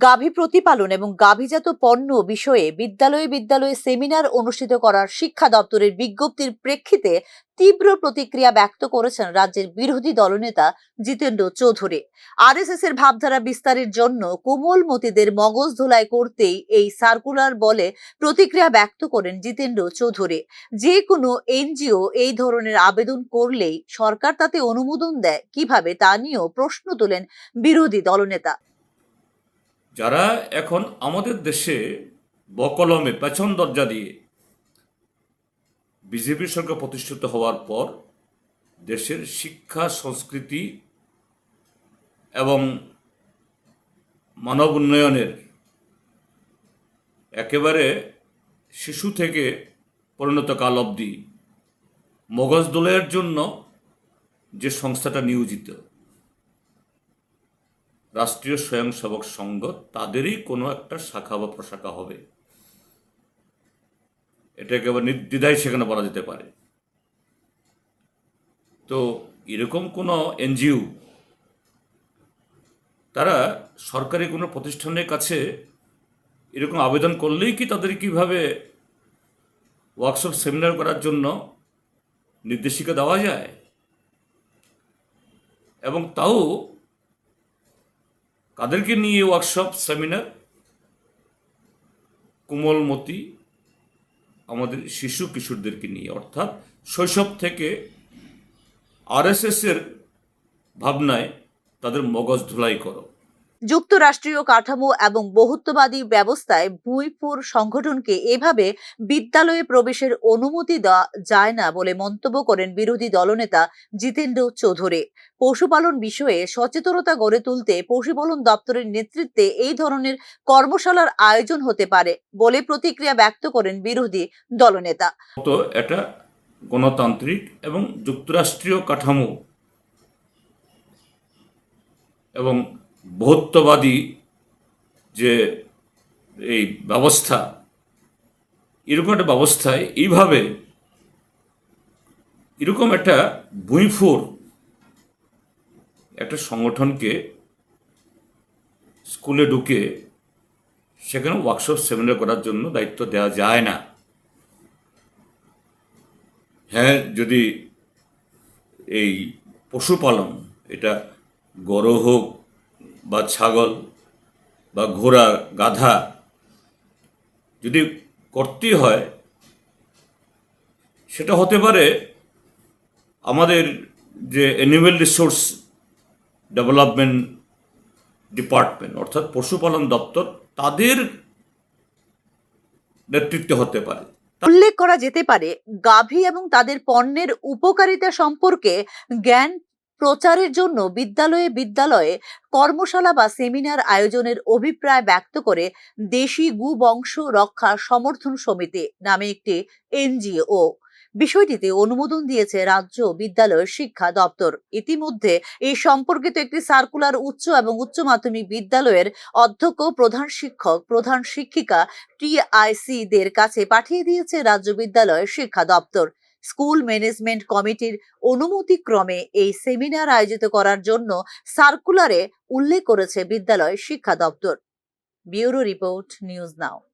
গাভী প্রতিপালন এবং গাভীজাত পণ্য বিষয়ে বিদ্যালয়ে বিদ্যালয়ে সেমিনার অনুষ্ঠিত করার শিক্ষা দপ্তরের বিজ্ঞপ্তির প্রেক্ষিতে তীব্র প্রতিক্রিয়া ব্যক্ত করেছেন রাজ্যের বিরোধী দলনেতা জিতেন্দ্র চৌধুরী। আরএসএস এর ভাবধারা বিস্তারের জন্য কোমলমতিদের মগজ ধোলাই করতেই এই সার্কুলার বলে প্রতিক্রিয়া ব্যক্ত করেন জিতেন্দ্র চৌধুরী। যে কোনো এনজিও এই ধরনের আবেদন করলেই সরকার তাতে অনুমোদন দেয়, কীভাবে তা নিয়েও প্রশ্ন তোলেন বিরোধী দলনেতা। যারা এখন আমাদের দেশে বকলমে পেছন দরজা দিয়ে বিজেপি সরকার প্রতিষ্ঠিত হওয়ার পর দেশের শিক্ষা, সংস্কৃতি এবং মানব উন্নয়নের একেবারে শিশু থেকে পরিণত কাল অবধি মগজ দোলের জন্য যে সংস্থাটা নিয়োজিত। রাষ্ট্রীয় স্বয়ংসেবক সংঘ তাদেরই কোনো একটা শাখা বা প্রশাখা হবে। এটাকে একেবারে নির্দ্বিধায় সেখানে বলা যেতে পারে। তো এরকম কোনো এনজিও, তারা সরকারি কোনো প্রতিষ্ঠানের কাছে এরকম আবেদন করলেই কি তাদের কীভাবে ওয়ার্কশপ, সেমিনার করার জন্য নির্দেশিকা দেওয়া যায়? এবং তাও কাদেরকে নিয়ে ওয়ার্কশপ সেমিনার কোমলমতি আমাদের শিশু কিশোরদেরকে নিয়ে, অর্থাৎ শৈশব থেকে আরএসএসের ভাবনায় তাদের মগজ ধুলাই করো। যুক্তরাষ্ট্রীয় কাঠামো এবং বহুত্ববাদী ব্যবস্থায় ভুইপুর সংগঠনকে এভাবে বিদ্যালয়ে প্রবেশের অনুমতি দেওয়া যায় না বলে মন্তব্য করেন বিরোধী দলনেতা জিতেন্দ্র চৌধুরী। পশুপালন বিষয়ে সচেতনতা গড়ে তুলতে পশুপালন দপ্তরের নেতৃত্বে এই ধরনের কর্মশালার আয়োজন হতে পারে বলে প্রতিক্রিয়া ব্যক্ত করেন বিরোধী দলনেতা। তো এটা গণতান্ত্রিক এবং যুক্তরাষ্ট্রীয় কাঠামো এবং বহুত্ববাদী যে এই ব্যবস্থা, এরকম একটা ব্যবস্থায় এইভাবে এরকম একটা ভুঁইফোর একটা সংগঠনকে স্কুলে ঢুকে সেখানে ওয়ার্কশপ সেমিনার করার জন্য দায়িত্ব দেওয়া যায় না। হ্যাঁ যদি এই পশুপালন, এটা গরু হোক বা ছাগল বা ঘোড়া, গাধা যদি করতেই হয়, সেটা হতে পারে আমাদের যে অ্যানিম্যাল রিসোর্স ডেভেলপমেন্ট ডিপার্টমেন্ট অর্থাৎ পশুপালন দপ্তর, তাদের নেতৃত্বে হতে পারে। উল্লেখ করা যেতে পারে, গাভী এবং তাদের পণ্যের উপকারিতা সম্পর্কে জ্ঞান প্রচারের জন্য বিদ্যালয়ে বিদ্যালয়ে কর্মশালা বা সেমিনার আয়োজনের অভিপ্রায় ব্যক্ত করে দেশি গু বংশ রক্ষা সমর্থন সমিতি নামে একটি এনজিও। বিষয়টিতে অনুমোদন দিয়েছে রাজ্য বিদ্যালয় শিক্ষা দপ্তর। ইতিমধ্যে এই সম্পর্কিত একটি সার্কুলার উচ্চ এবং উচ্চ মাধ্যমিক বিদ্যালয়ের অধ্যক্ষ, প্রধান শিক্ষক, প্রধান শিক্ষিকা টিআইসি দের কাছে পাঠিয়ে দিয়েছে রাজ্য বিদ্যালয় শিক্ষা দপ্তর। স্কুল ম্যানেজমেন্ট কমিটির অনুমতিক্রমে এই সেমিনার আয়োজিত করার জন্য সার্কুলারে উল্লেখ করেছে বিদ্যালয় শিক্ষা দপ্তর। Bureau report, news now.